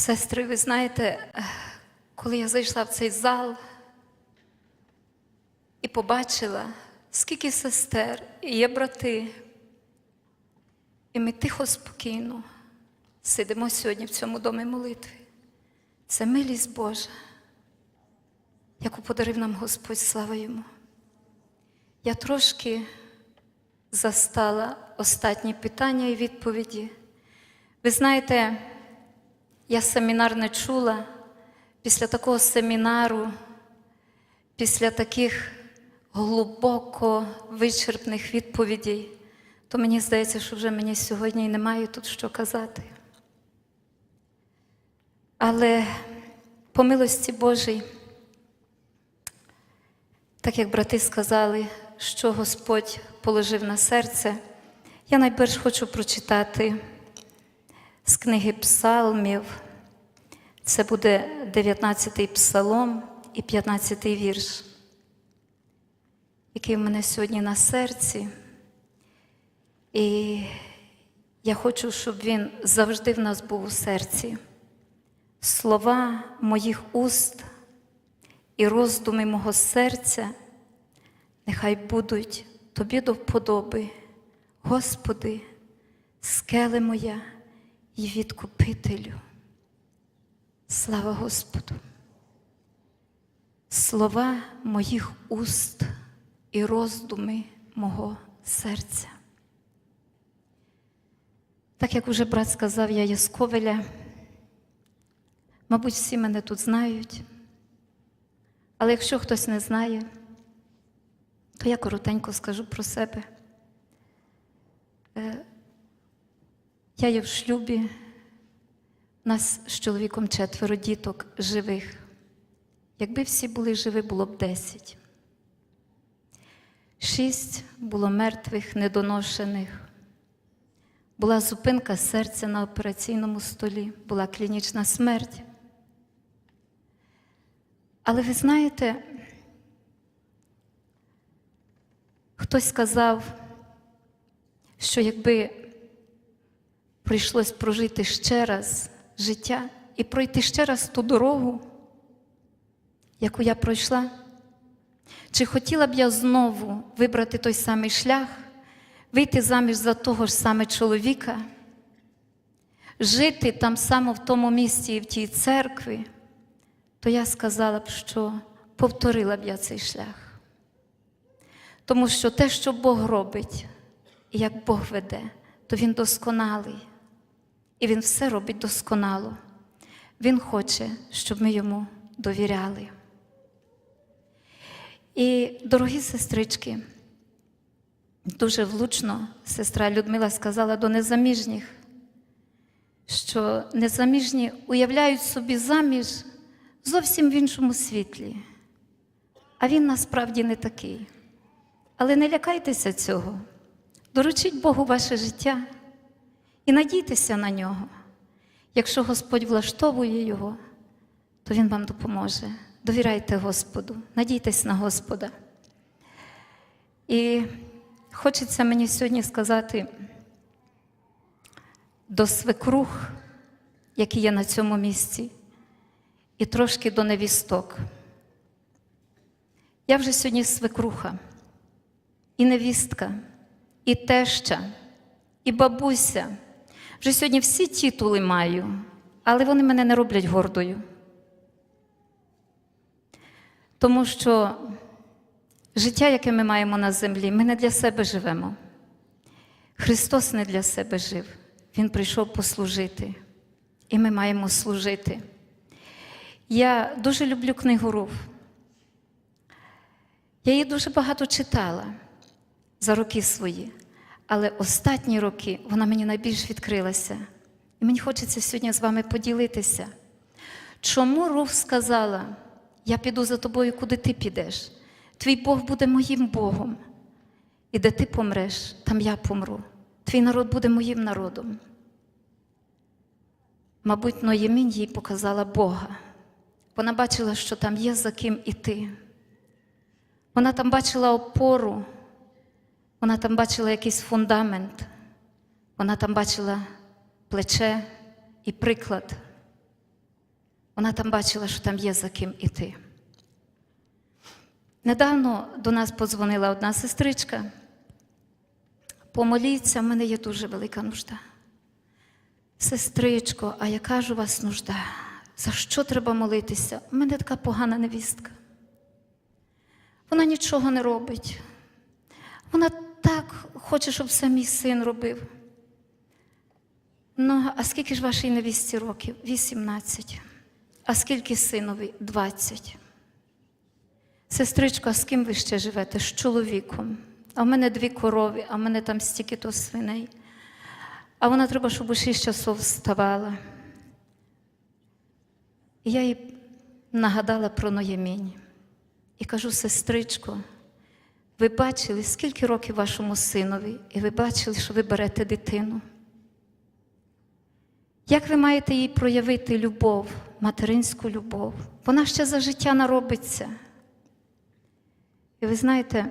Сестри, ви знаєте, коли я зайшла в цей зал і побачила, скільки сестер і є брати, і ми тихо, спокійно сидимо сьогодні в цьому домі молитви. Це милість Божа, яку подарив нам Господь, слава йому. Я трошки застала останні питання і відповіді. Ви знаєте, я семінар не чула. Після такого семінару, після таких глибоко вичерпних відповідей, то мені здається, що вже мені сьогодні немає тут що казати. Але по милості Божій, так як брати сказали, що Господь положив на серце, я найперш хочу прочитати з книги Псалмів. Це буде 19-й псалом і 15-й вірш, який в мене сьогодні на серці. І я хочу, щоб він завжди в нас був у серці. Слова моїх уст і роздуми мого серця нехай будуть тобі до вподоби, Господи, скеле моя і відкупителю. Слава Господу. Слова моїх уст і роздуми мого серця. Так як уже брат сказав, я є з Ковеля. Мабуть, всі мене тут знають. Але якщо хтось не знає, то я коротенько скажу про себе. Я є в шлюбі, нас з чоловіком четверо діток живих. Якби всі були живі, було б десять. Шість було мертвих, недоношених. Була зупинка серця на операційному столі, була клінічна смерть. Але ви знаєте, хтось сказав, що якби прийшлось прожити ще раз життя і пройти ще раз ту дорогу, яку я пройшла, чи хотіла б я знову вибрати той самий шлях, вийти заміж за того ж саме чоловіка, жити там само в тому місці і в тій церкві, то я сказала б, що повторила б я цей шлях. Тому що те, що Бог робить, і як Бог веде, то Він досконалий. І Він все робить досконало. Він хоче, щоб ми йому довіряли. І, дорогі сестрички, дуже влучно сестра Людмила сказала до незаміжніх, що незаміжні уявляють собі заміж зовсім в іншому світлі. А він насправді не такий. Але не лякайтеся цього. Доручіть Богу ваше життя і надійтеся на нього. Якщо Господь влаштовує його, то Він вам допоможе. Довіряйте Господу, надійтесь на Господа. І хочеться мені сьогодні сказати до свекрух, які є на цьому місці, і трошки до невісток. Я вже сьогодні свекруха, і невістка, і теща, і бабуся. Вже сьогодні всі титули маю, але вони мене не роблять гордою. Тому що життя, яке ми маємо на землі, ми не для себе живемо. Христос не для себе жив, Він прийшов послужити, і ми маємо служити. Я дуже люблю книгу Руф. Я її дуже багато читала за роки свої, але останні роки вона мені найбільш відкрилася. І мені хочеться сьогодні з вами поділитися. Чому Руф сказала, я піду за тобою, куди ти підеш? Твій Бог буде моїм Богом. І де ти помреш, там я помру. Твій народ буде моїм народом. Мабуть, Ноємінь їй показала Бога. Вона бачила, що там є за ким іти. Вона там бачила опору, вона там бачила якийсь фундамент, вона там бачила плече і приклад. Вона там бачила, що там є за ким іти. Недавно до нас подзвонила одна сестричка. Помоліться, в мене є дуже велика нужда. Сестричко, а яка ж у вас нужда? За що треба молитися? У мене така погана невістка. Вона нічого не робить. Вона так хоче, щоб все мій син робив. Ну, а скільки ж вашій невістці років? 18. А скільки синові? 20. Сестричко, а з ким ви ще живете? З чоловіком. А в мене дві корови, а в мене там стільки то свиней. А вона треба, щоб у 6 часов вставала. І я їй нагадала про Ноємінь. І кажу, сестричко, ви бачили, скільки років вашому синові, і ви бачили, що ви берете дитину. Як ви маєте їй проявити любов, материнську любов? Вона ще за життя наробиться. І ви знаєте,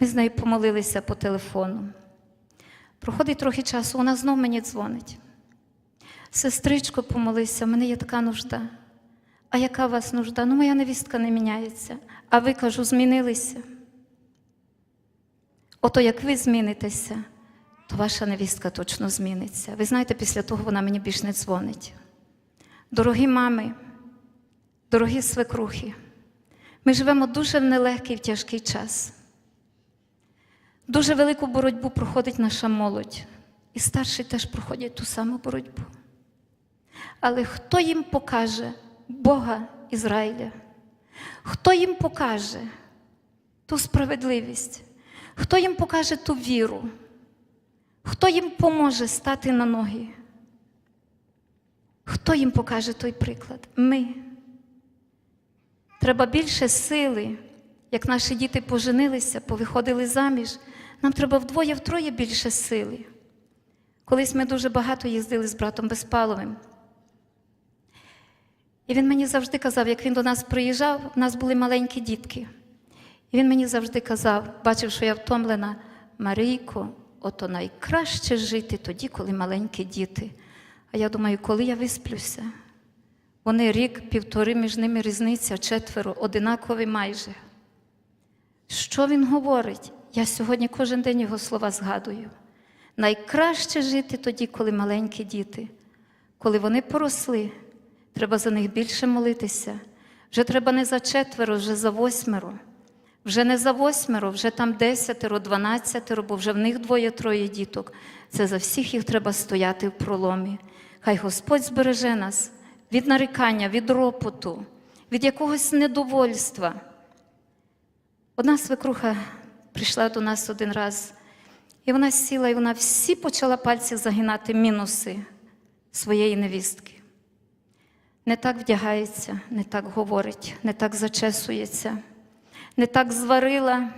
ми з нею помолилися по телефону. Проходить трохи часу, вона знов мені дзвонить. Сестричко, помолися, в мене є така нужда. А яка у вас нужда? Ну, моя невістка не міняється. А ви кажу, змінилися. Ото як ви змінитеся, то ваша невістка точно зміниться. Ви знаєте, після того вона мені більш не дзвонить. Дорогі мами, дорогі свекрухи, ми живемо дуже в нелегкий в тяжкий час. Дуже велику боротьбу проходить наша молодь. І старші теж проходять ту саму боротьбу. Але хто їм покаже Бога Ізраїля? Хто їм покаже ту справедливість? Хто їм покаже ту віру? Хто їм поможе стати на ноги? Хто їм покаже той приклад? Ми. Треба більше сили, як наші діти поженилися, повиходили заміж. Нам треба вдвоє-втроє більше сили. Колись ми дуже багато їздили з братом Безпаловим. І він мені завжди казав, як він до нас приїжджав, у нас були маленькі дітки. І він мені завжди казав, бачив, що я втомлена, Марійко, ото найкраще жити тоді, коли маленькі діти. А я думаю, коли я висплюся? Вони рік, півтори між ними різниця, четверо, одинакові майже. Що він говорить? Я сьогодні кожен день його слова згадую. Найкраще жити тоді, коли маленькі діти, коли вони поросли, треба за них більше молитися. Вже треба не за четверо, вже за восьмеро. Вже не за восьмеро, вже там десятеро, дванадцятеро, бо вже в них двоє-троє діток. Це за всіх їх треба стояти в проломі. Хай Господь збереже нас від нарікання, від ропоту, від якогось недовольства. Одна свекруха прийшла до нас один раз, і вона сіла, і вона всі почала пальці загинати мінуси своєї невістки. Не так вдягається, не так говорить, не так зачесується, не так зварила,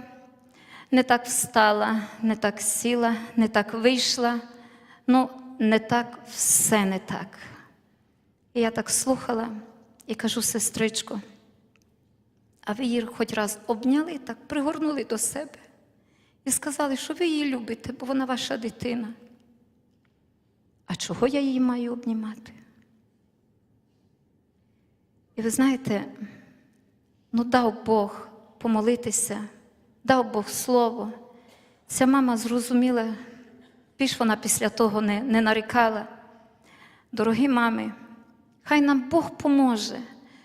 не так встала, не так сіла, не так вийшла. Ну, не так, все не так. І я так слухала і кажу, сестричко, а ви її хоч раз обняли, так пригорнули до себе і сказали, що ви її любите, бо вона ваша дитина. А чого я її маю обнімати? І ви знаєте, ну дав Бог помолитися, дав Бог слово. Ця мама зрозуміла, більш вона після того не, не нарікала. Дорогі мами, хай нам Бог поможе,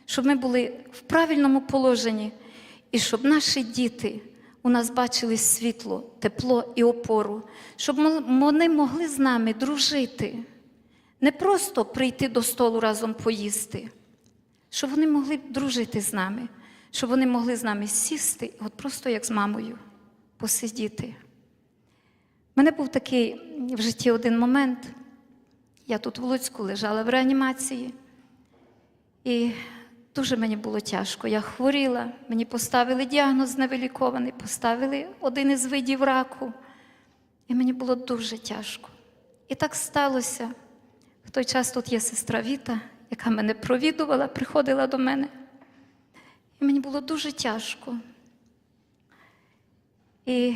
щоб ми були в правильному положенні і щоб наші діти у нас бачили світло, тепло і опору, щоб вони могли з нами дружити, не просто прийти до столу разом поїсти, щоб вони могли дружити з нами, щоб вони могли з нами сісти, от просто як з мамою, посидіти. У мене був такий в житті один момент. Я тут в Луцьку лежала в реанімації, і дуже мені було тяжко. Я хворіла, мені поставили діагноз невилікований, поставили один із видів раку. І мені було дуже тяжко. І так сталося. В той час тут є сестра Віта, яка мене провідувала, приходила до мене. І мені було дуже тяжко. І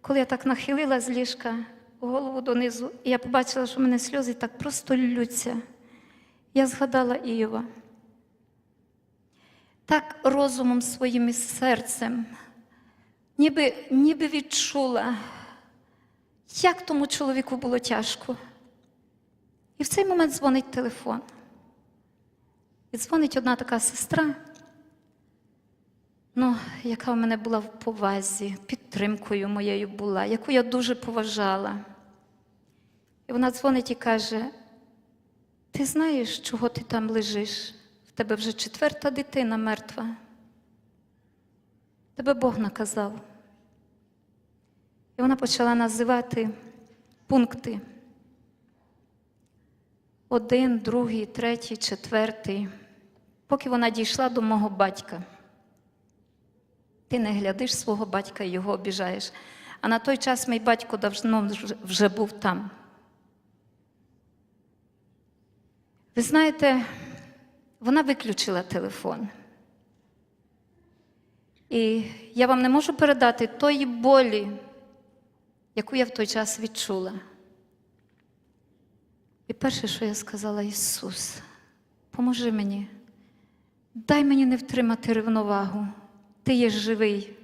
коли я так нахилила з ліжка голову донизу, і я побачила, що в мене сльози так просто ллються. я згадала Іова. Так розумом своїм і серцем, ніби, ніби відчула, як тому чоловіку було тяжко. І в цей момент дзвонить телефон. І дзвонить одна така сестра, ну, яка в мене була в повазі, підтримкою моєю була, яку я дуже поважала. І вона дзвонить і каже: ти знаєш, чого ти там лежиш? В тебе вже четверта дитина мертва. Тебе Бог наказав. І вона почала називати пункти. Один, другий, третій, четвертий, поки вона дійшла до мого батька. Ти не глядиш свого батька і його обіжаєш. А на той час мій батько давно вже був там. Ви знаєте, вона виключила телефон. І я вам не можу передати тої болі, яку я в той час відчула. І перше, що я сказала, Ісус, поможи мені, дай мені не втримати рівновагу, Ти є живий.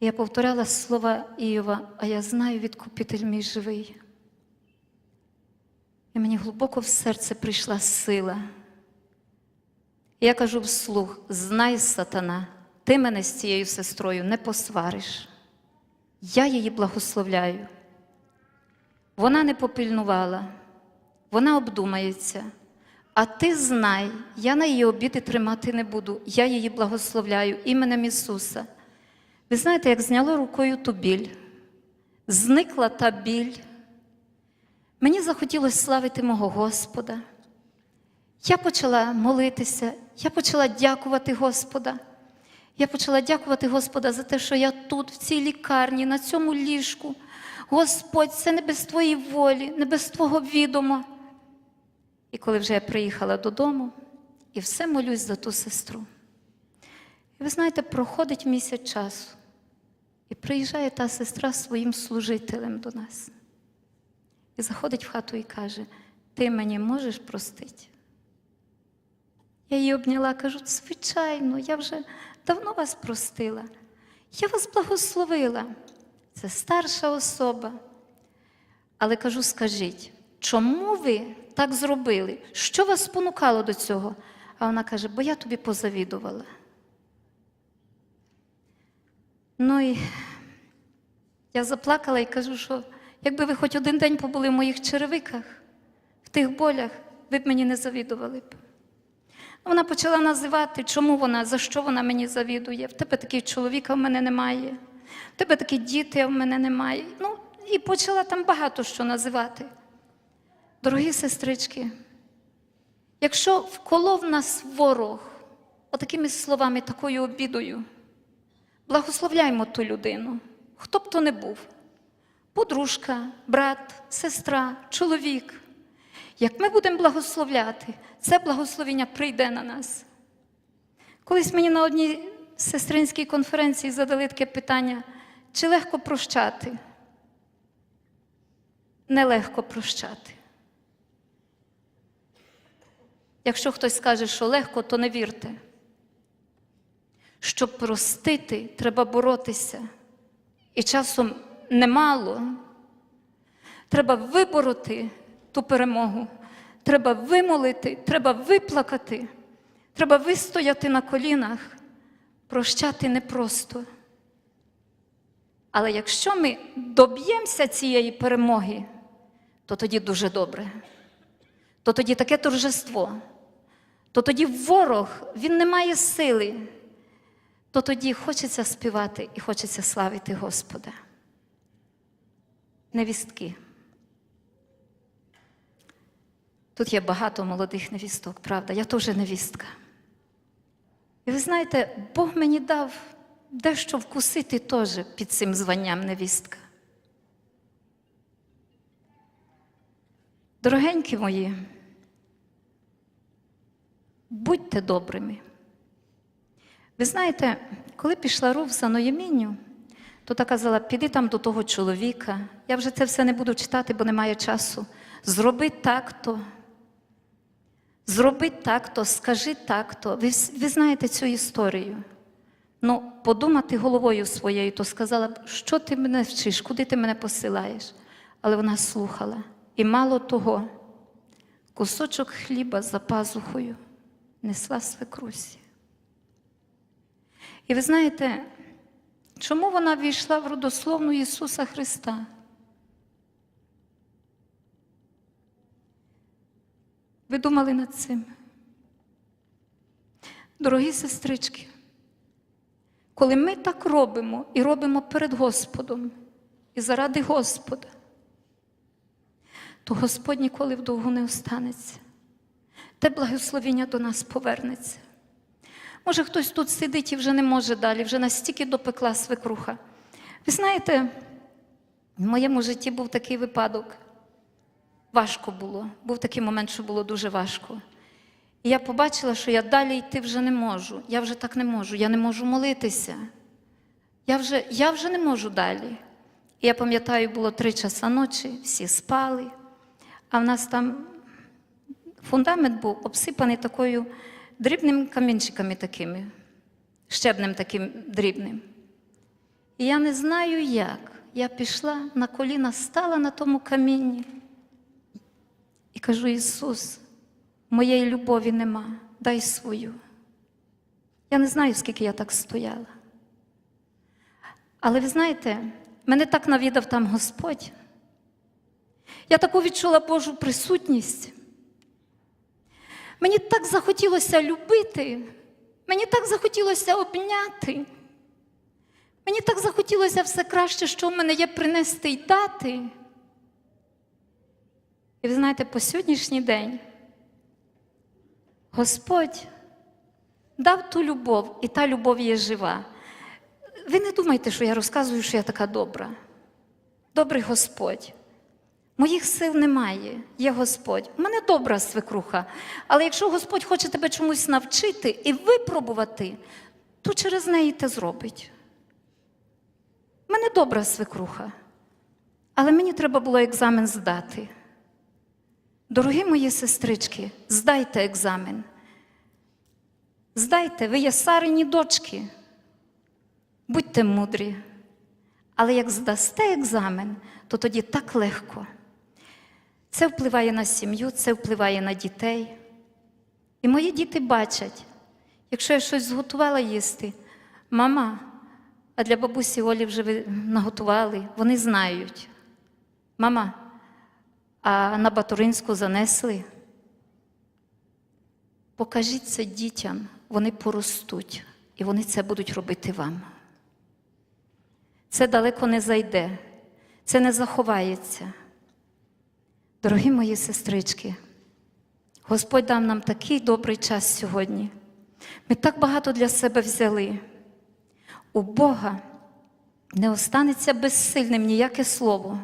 Я повторяла слова Іова, а я знаю, відкупитель мій живий. І мені глибоко в серце прийшла сила. Я кажу вслух: знай, сатана, ти мене з цією сестрою не посвариш. Я її благословляю. Вона не попільнувала, вона обдумається. А ти знай, я на її обіди тримати не буду, я її благословляю іменем Ісуса. Ви знаєте, як зняло рукою ту біль, зникла та біль. Мені захотілося славити мого Господа. Я почала молитися, я почала дякувати Господа. Я почала дякувати Господа за те, що я тут, в цій лікарні, на цьому ліжку. Господь, це не без твоєї волі, не без Твого відома. І коли вже я приїхала додому, і все молюсь за ту сестру. І ви знаєте, проходить місяць часу, і приїжджає та сестра своїм служителем до нас. І заходить в хату і каже: Ти мені можеш простити? Я її обняла, кажу, звичайно, я вже давно вас простила. Я вас благословила. Це старша особа. Але кажу, скажіть, чому ви так зробили? Що вас спонукало до цього? А вона каже, бо я тобі позавідувала. Ну і я заплакала і кажу, що якби ви хоч один день побули в моїх черевиках, в тих болях, ви б мені не завідували б. Вона почала називати, чому вона, за що вона мені завідує. В тебе такий чоловік, а в мене немає. В тебе такі діти, а в мене немає. Ну, і почала там багато що називати. Дорогі сестрички, якщо вколов нас ворог отакими словами, такою обідою, благословляймо ту людину, хто б то не був. Подружка, брат, сестра, чоловік. Як ми будемо благословляти, це благословення прийде на нас. Колись мені на одній сестринській конференції задали таке питання, чи легко прощати? Нелегко прощати. Якщо хтось скаже, що легко, то не вірте. Щоб простити, треба боротися. І часом немало. Треба вибороти ту перемогу. Треба вимолити, треба виплакати, треба вистояти на колінах, прощати непросто. Але якщо ми доб'ємося цієї перемоги, то тоді дуже добре. То тоді таке торжество, то тоді ворог, він не має сили, то тоді хочеться співати і хочеться славити Господа. Невістки. Тут є багато молодих невісток, правда, я теж невістка. І ви знаєте, Бог мені дав дещо вкусити теж під цим званням невістка. Дорогенькі мої, будьте добрими. Ви знаєте, коли пішла Руф за Ноємінню, то та казала, піди там до того чоловіка. Я вже це все не буду читати, бо немає часу. Зроби так-то. Зроби так-то, скажи так-то. Ви, ви знаєте цю історію. Ну, подумати головою своєю, то сказала що ти мене вчиш, куди ти мене посилаєш. Але вона слухала. І мало того, кусочок хліба за пазухою несла свекрусі. І ви знаєте, чому вона війшла в родословну Ісуса Христа? Ви думали над цим? Дорогі сестрички, коли ми так робимо і робимо перед Господом і заради Господа, то Господь ніколи вдовго не останеться. Те благословення до нас повернеться. Може, хтось тут сидить і вже не може далі, вже настільки допекла свекруха. Ви знаєте, в моєму житті був такий випадок. Важко було. Був такий момент, що було дуже важко. І я побачила, що я далі йти вже не можу. Я вже так не можу. Я не можу молитися. Я вже, я вже не можу далі. І я пам'ятаю, було три часа ночі, всі спали, а в нас там фундамент був обсипаний такою дрібними камінчиками такими, щебнем таким дрібним. І я не знаю як. Я пішла на коліна, стала на тому камінні і кажу: Ісус, моєї любові нема, дай свою. Я не знаю, скільки я так стояла. Але ви знаєте, мене так навідав там Господь. Я таку відчула Божу присутність. Мені так захотілося любити, мені так захотілося обняти. Мені так захотілося все краще, що в мене є принести й дати. І ви знаєте, по сьогоднішній день Господь дав ту любов, і та любов є жива. Ви не думайте, що я розказую, що я така добра. Добрий Господь. Моїх сил немає, є Господь. У мене добра свекруха. Але якщо Господь хоче тебе чомусь навчити і випробувати, то через неї те зробить. У мене добра свекруха. Але мені треба було екзамен здати. Дорогі мої сестрички, здайте екзамен. Здайте, ви є Сарині дочки. Будьте мудрі. Але як здасте екзамен, то тоді так легко. Це впливає на сім'ю, це впливає на дітей. І мої діти бачать, якщо я щось зготувала їсти, мама, а для бабусі Олі вже ви наготували, вони знають. Мама, а на Батуринську занесли. Покажіть це дітям, вони поростуть, і вони це будуть робити вам. Це далеко не зайде, це не заховається. Дорогі мої сестрички, Господь дав нам такий добрий час сьогодні. Ми так багато для себе взяли. У Бога не останеться безсильним ніяке слово.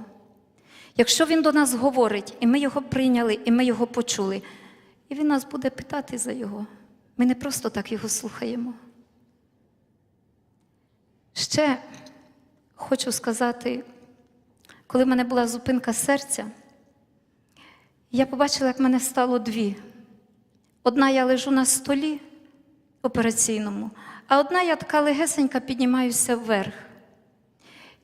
Якщо Він до нас говорить, і ми його прийняли, і ми його почули, і Він нас буде питати за його. Ми не просто так його слухаємо. Ще хочу сказати, коли в мене була зупинка серця, я побачила, як мене стало дві. Одна я лежу на столі операційному, а одна я така легесенька піднімаюся вверх.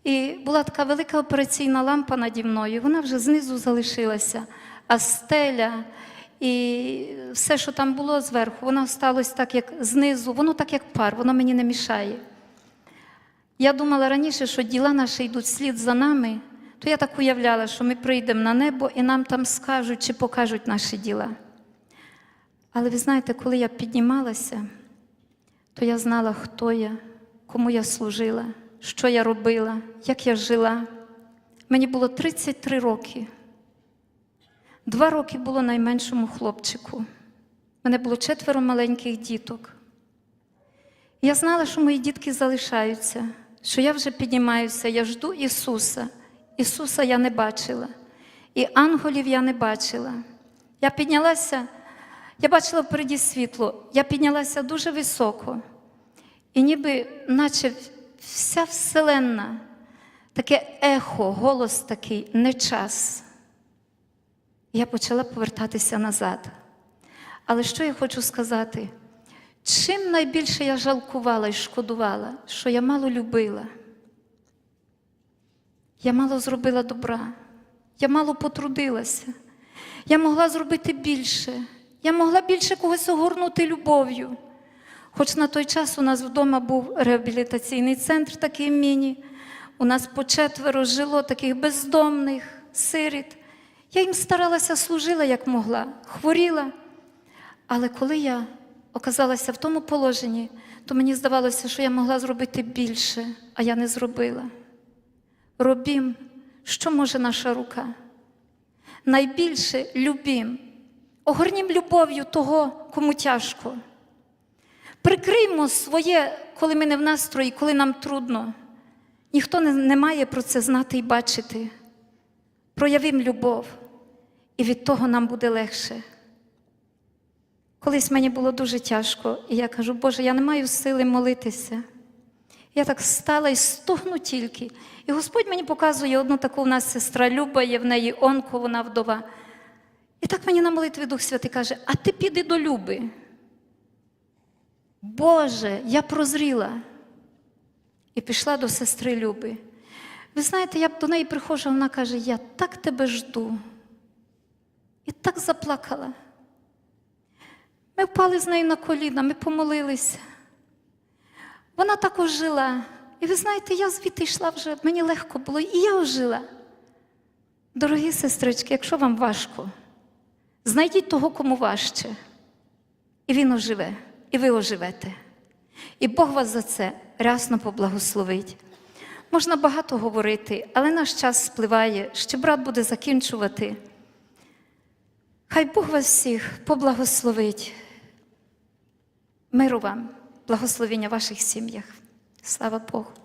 І була така велика операційна лампа наді мною, вона вже знизу залишилася, а стеля і все, що там було зверху, воно сталося так, як знизу, воно так, як пар, воно мені не мішає. Я думала раніше, що діла наші йдуть слід за нами, то я так уявляла, що ми прийдемо на небо і нам там скажуть чи покажуть наші діла. Але ви знаєте, коли я піднімалася, то я знала, хто я, кому я служила, що я робила, як я жила. Мені було 33 роки. Два роки було найменшому хлопчику. Мене було четверо маленьких діток. Я знала, що мої дітки залишаються, що я вже піднімаюся, я жду Ісуса. Ісуса я не бачила, і ангелів я не бачила. Я піднялася, я бачила впереді світло, я піднялася дуже високо, і ніби, наче вся вселенна, таке ехо, голос такий, не час. Я почала повертатися назад. Але що я хочу сказати? Чим найбільше я жалкувала і шкодувала, що я мало любила, я мало зробила добра, я мало потрудилася, я могла зробити більше, я могла більше когось огорнути любов'ю. Хоч на той час у нас вдома був реабілітаційний центр, такий міні, у нас по четверо жило таких бездомних, сиріт. Я їм старалася, служила як могла, хворіла. Але коли я оказалася в тому положенні, то мені здавалося, що я могла зробити більше, а я не зробила. Робім, що може наша рука? Найбільше любім. Огорнім любов'ю того, кому тяжко. Прикриймо своє, коли ми не в настрої, коли нам трудно. Ніхто не, має про це знати і бачити. Проявім любов, і від того нам буде легше. Колись мені було дуже тяжко, і я кажу, Боже, я не маю сили молитися. Я так стала і стогну тільки. І Господь мені показує одну таку у нас сестра Люба, є в неї онко, вона вдова. І так мені на молитві Дух Святий каже: а ти піди до Люби. Боже, я прозріла. І пішла до сестри Люби. Ви знаєте, я до неї приходжу, вона каже: Я так тебе жду. І так заплакала. Ми впали з нею на коліна, ми помолилися. Вона так ожила. І ви знаєте, я звідти йшла вже, мені легко було, і я ожила. Дорогі сестрички, якщо вам важко, знайдіть того, кому важче. І він оживе, і ви оживете. І Бог вас за це рясно поблагословить. Можна багато говорити, але наш час спливає, ще брат буде закінчувати. Хай Бог вас всіх поблагословить. Миру вам, благословення в ваших сім'ях. Слава Богу.